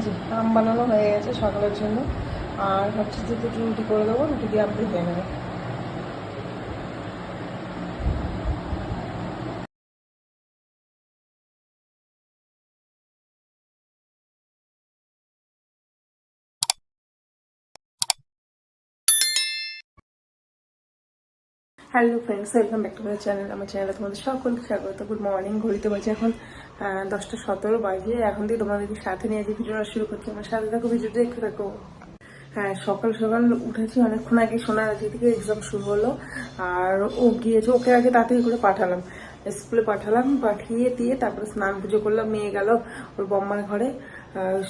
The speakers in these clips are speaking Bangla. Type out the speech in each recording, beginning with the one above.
আছে, আম বানানো হয়ে গেছে সকালের জন্য। আর হচ্ছে যে দুটো রুটি করে দেবো, রুটি দিয়ে আমটা খেয়ে নেবে hello friends welcome back to my channel আমার চ্যানেলে তোমাদের সকলকে স্বাগত। গুড মর্নিং ঘড়িতে বাজে এখন দশটা সতেরো বাজে এখন থেকে তোমাদেরকে সাথে নিয়ে যে ভিডিওটা শুরু করছি। আমার সাথে থাকো, ভিডিওটা দেখতে থাকো। হ্যাঁ সকাল সকাল উঠেছি, অনেকক্ষণ আগে সোনার আজকে থেকে এক্সাম শুরু হলো। আর ও গিয়েছে, ওকে আগে তাড়াতাড়ি করে পাঠালাম। স্কুলে পাঠালাম, পাঠিয়ে দিয়ে তারপরে স্নান পুজো করলাম, মেয়ে গেল ওর বম্মার ঘরে।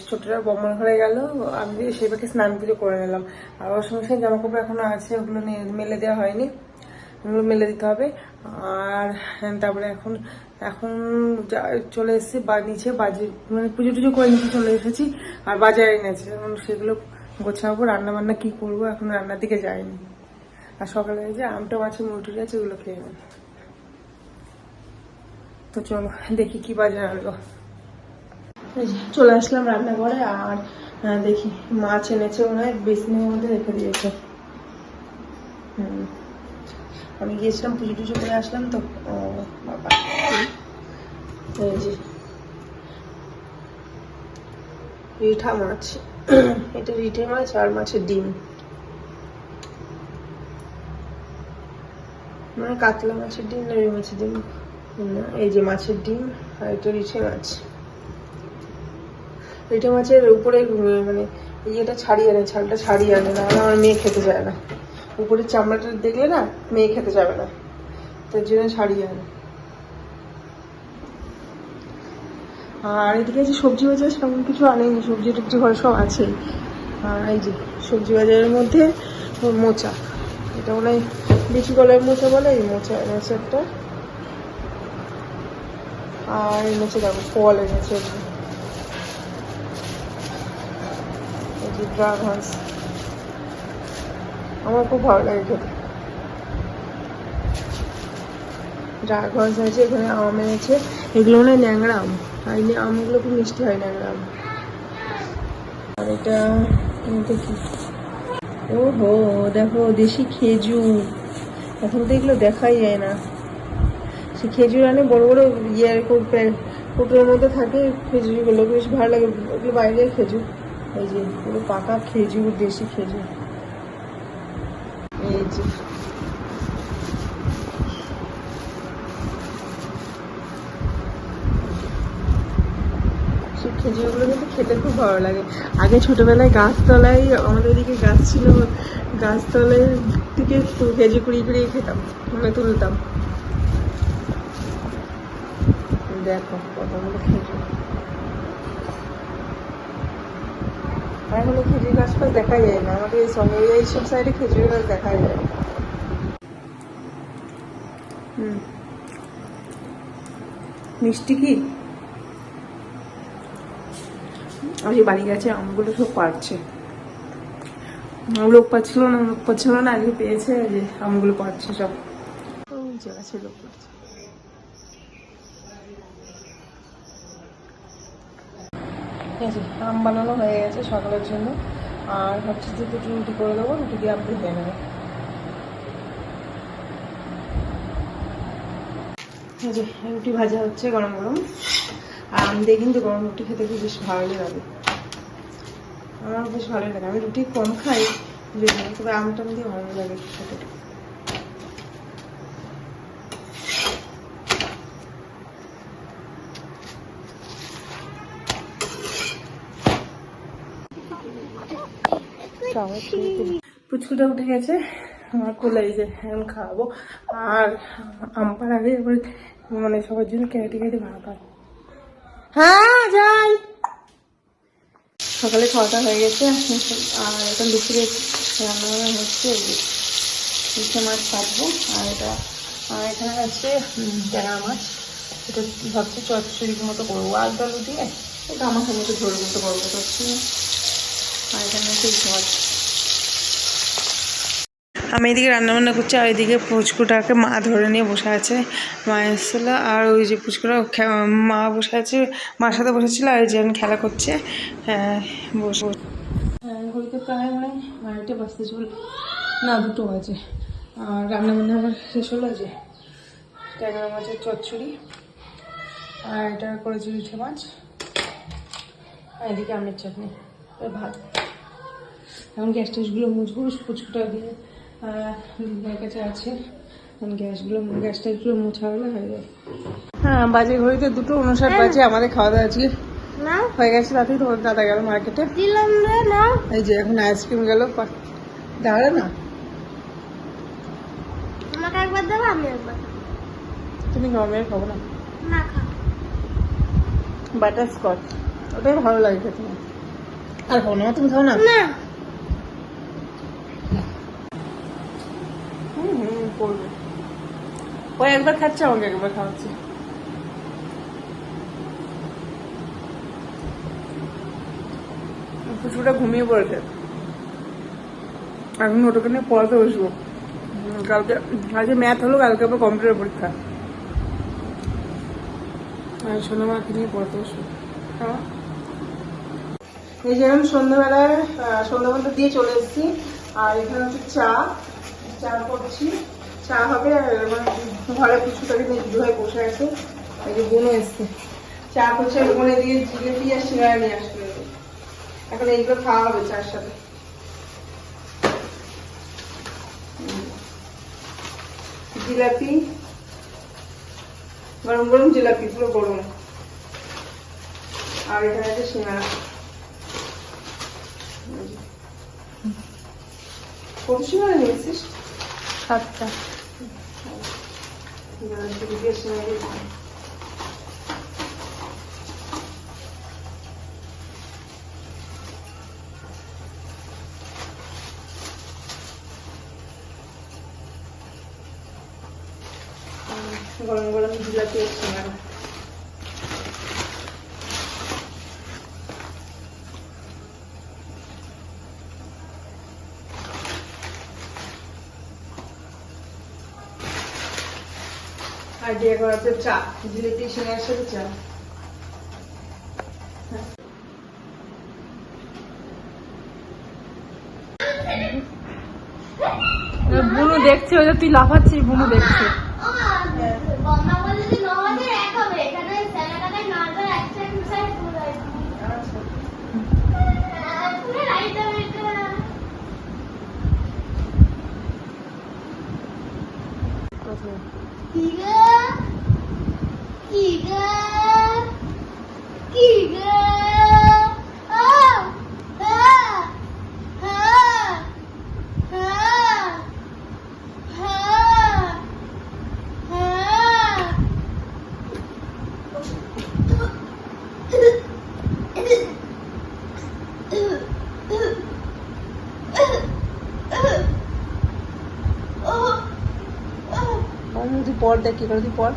ছোটরা বম্মার ঘরে গেল, আমি সেবাকে স্নান পুজো করে নিলাম। আর ওর সঙ্গে সঙ্গে জামা কাপড় এখনও আছে, ওগুলো মেলে দেওয়া হয়নি। ওগুলো মেলে দিতে হবে। আর তারপরে এখন এখন চলে এসেছি বা নিচে বাজে মানে পুজো টুজো করে নিচে চলে এসেছি আর বাজারে এনেছে। এখন সেগুলো গোছাবো রান্না বান্না কি করব, এখন রান্নার দিকে যাইনি। আর সকালে যে আমটা আছে মুরটুরি আছে ওগুলো খেয়ে নেব। তো চলো, দেখি কি বাজার আনলো চলে আসলাম রান্নাঘরে আর দেখি মাছ এনেছে ওনার হয়, বেসিনের মধ্যে রেখে দিয়েছে। হুম। আমি গিয়েছিলাম, পুজো টুজো করে আসলাম তো বাবা। রিঠা মাছ। এটা রিঠে মাছ আর মাছের ডিম। মানে কাতলা মাছের ডিম না মাছের ডিম? এই যে মাছের ডিম আর এটা রিঠে মাছ। রিঠে মাছের উপরে মানে ইয়েটা ছাড়িয়ে আনে, ছালটা ছাড়িয়ে আনে, না আমার মেয়ে খেতে চায় না। উপরের চামড়াটা দেখলে না মেয়ে খেতে যাবে না। তার জন্য ছাড়িয়ে আনে। আর এদিকে আছে সবজি বাজার, সেরকম কিছু আনেনি সবজি টবজি ঘরে সব আছে। আর এই যে সবজি বাজারের মধ্যে মোচা। এটা মনে হয় লিচু কলার মোচা বলে, এই মোচা এনেছে একটা। আর এনেছে দেখো, ফল এনেছে। এই যে। এই যে ড্রাগনস আমার খুব ভালো লাগে খেতে ড্রাগনস আছে, এখানে আম এনেছে। এগুলো না ন্যাংরা আম। আর এই আমগুলো খুব মিষ্টি হয় ন্যাংরা আম। আর এটা কি? ও হো দেখো, দেশি খেজুর এখন তো এগুলো দেখাই যায় না। সে খেজুর আনে বড় বড় ইয়ার কোটোর মধ্যে থাকে খেজুরগুলো। বেশ ভালো লাগে। ওগুলো বাইরের খেজুর। এই যে, পুরো পাকা খেজুর, দেশি খেজুর। সেই খেজুরগুলো কিন্তু খেতে খুব ভালো লাগে। আগে ছোটবেলায় গাছতলায়, আমাদের ওদিকে গাছ ছিল, গাছতলায় থেকে খেজুর কুড়িয়ে কুড়িয়ে খেতাম মানে তুলতাম। দেখো কতগুলো খেজুর। এখন এই খেজুর গাছ ফাছ দেখা যায় না। আমাদের এই শহরে এইসব সাইডে খেজুর গাছ দেখা যায়। মিষ্টি কি? আর এই বাড়ি গেছে, আমগুলো সব পাচ্ছে লোক পাচ্ছিল না, লোক পাচ্ছিল না, আগে পেয়েছে যে আমগুলো পাচ্ছে সব। লোক পাচ্ছে। আছে, আম বানানো হয়ে গেছে সকালের জন্য। আর ভাবছি যে দুটো রুটি করে দেবো, রুটি দিয়ে আমটা খেয়ে নেবে। যে, রুটি ভাজা হচ্ছে গরম গরম। আর আম দিয়ে কিন্তু গরম রুটি খেতে খুব বেশ ভালোই লাগে। আমার বেশ ভালোই লাগে। আমি রুটি কম খাই তবে আমটা দিয়ে ভালো লাগে খেতে। পুচকুটা উঠে গেছে। আমার কোলে এই যে এখন খাওয়াবো। আর আম পাড়ার আগে এবার মানে সবার জন্য কেটে কেটে ভাত হয়, যাই। সকালে খাওয়াটা হয়ে গেছে। আর এখন দুপুরে রান্না হচ্ছে ইচ্ছে মাছ কাটবো। আর এটা, আর এখানে আছে ট্যাংরা মাছ। এটা ভাবছি চচ্চড়ির মতো করব। আলু দিয়ে এটা আমার মতো ঝোল মতো করব। চচ্চড়ি আর আমি এদিকে রান্নাবান্না করছি আর এদিকে পুচকুটাকে মা ধরে নিয়ে বসে আছে। মা এসেছিল আর ওই যে পুচকুটা মা বসে আছে মার সাথে বসেছিল আর এই যে খেলা করছে। হ্যাঁ বসে হ্যাঁ, প্রায় মানে না দুটো বাজে। আর রান্নাবান্না আমার শেষ হলো যে ট্যাংরা মাছের চচ্চড়ি। আর এটা করেছি মাছ। আর এদিকে আমের চাটনি ভাত। এখন গ্যাস ট্যাসগুলো মুছবো ফুচকুটা দিয়ে দিদির কাছে আছে। গ্যাসগুলো গ্যাস ট্যাসগুলো মোছা হলে হয়ে হ্যাঁ বাজে ঘড়িতে দুটো উনষাট বাজে আমাদের খাওয়া দাওয়া আজকে। হয়ে গেছে তাতেই তোমার দাদা গেল মার্কেটে। এই যে এখন আইসক্রিম গেল দাঁড়া না? তোমাকে একবার দেবো আমি একবার তুমি নর্মাল খাব না। না বাটার স্কচ ওটাই ভালো লাগে আর খাব না তুমি খাও না? না হুম হুম করবে। ওই একবার খাচ্ছে আমাকে একবার খাওয়াচ্ছে। পুচুটা ঘুমিয়ে পড়েছে। এখন ওটাকে নিয়ে পড়াতে বসবো। কালকে আজকে ম্যাথ হলো কালকে আবার কম্পিউটার পরীক্ষা। আর সোনামাকে নিয়ে পড়াতে বসবো। হ্যাঁ? এই যে এখন সন্ধ্যাবেলায় সন্ধ্যাবেলা দিয়ে চলে এসেছি। আর এখানে হচ্ছে চা চা করছি। চা হবে আর ঘরে পুচকুটাকে নিয়ে ধুয়ে বসে আছে। এই যে বোনও এসছে। চা করছে বোনে দিয়ে জিলেপি আর সিঙ্গারা নিয়ে আসবে এখন এইগুলো খাওয়া হবে চার সাথে। জিলাপি, গরম গরম জিলাপি, পুরো গরম। আর এখানে আছে সিঙ্গারা। কত সিঙ্গারা নিয়েছিস? সাতটা। গরম গরম জিলাপি আর সিঙ্গারা আর দিয়ে করা হচ্ছে চা। জিলিপি সিঙ্গার সাথে চা? বুনু দেখছে ওই যে তুই লাফাচ্ছিস বুনু দেখছে। গঙ্গা তুই পর দেখ কি করে তুই পর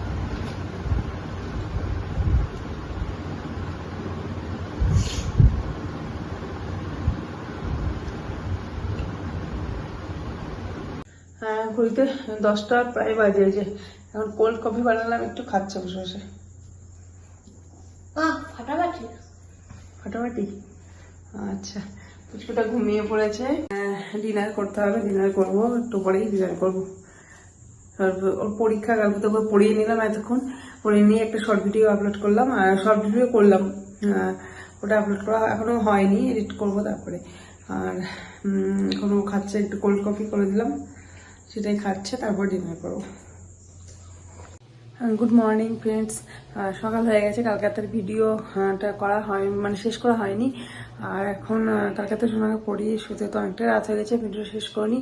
হ্যাঁ ঘুরিতে দশটা প্রায় বাজে যে। এখন কোল্ড কফি বানালাম একটু খাচ্ছে বসে বসে। ফাটাফাটি? ফাটাফাটি? আচ্ছা পুচকুটা ঘুমিয়ে পড়েছে। ডিনার করতে হবে ডিনার করব একটু পরেই ডিনার করব। ওর পরীক্ষা কালকে তো পড়িয়ে নিলাম এতক্ষণ। পড়িয়ে নিয়ে একটা শর্ট ভিডিও আপলোড করলাম আর শর্ট ভিডিও করলাম। ওটা আপলোড করা এখনও হয়নি এডিট করব তারপরে। আর এখনও খাচ্ছে একটু কোল্ড কফি করে দিলাম। সেটাই খাচ্ছে, তারপর ডিনার করব। গুড মর্নিং ফ্রেন্ডস সকাল হয়ে গেছে কালকাতার ভিডিওটা করা হয় মানে শেষ করা হয়নি। আর এখন কালকাতা সোনাকে পড়িয়ে শুতে তো অনেকটা রাত হয়ে গেছে ভিডিও শেষ করিনি।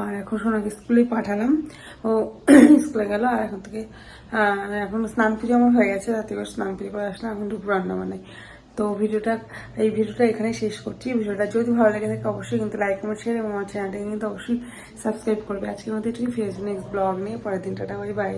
আর এখন সোনাকে স্কুলেই পাঠালাম। ও স্কুলে গেল, আর এখন থেকে এখন স্নান পুজো আমার হয়ে গেছে রাতে করে স্নান পুজো করে আসলাম, এখন দুপুর রান্না বানাই তো ভিডিওটা, এই ভিডিওটা এখানে শেষ করছি। ভিডিওটা যদি ভালো লেগে থাকে, অবশ্যই কিন্তু লাইক কমেন্ট শেয়ার এবং আমার চ্যানেলটাকে কিন্তু অবশ্যই সাবস্ক্রাইব করবে। আজকের মধ্যে ফেসবুক নেক্সট ব্লগ নিয়ে। পরের দিনটা বাই বাই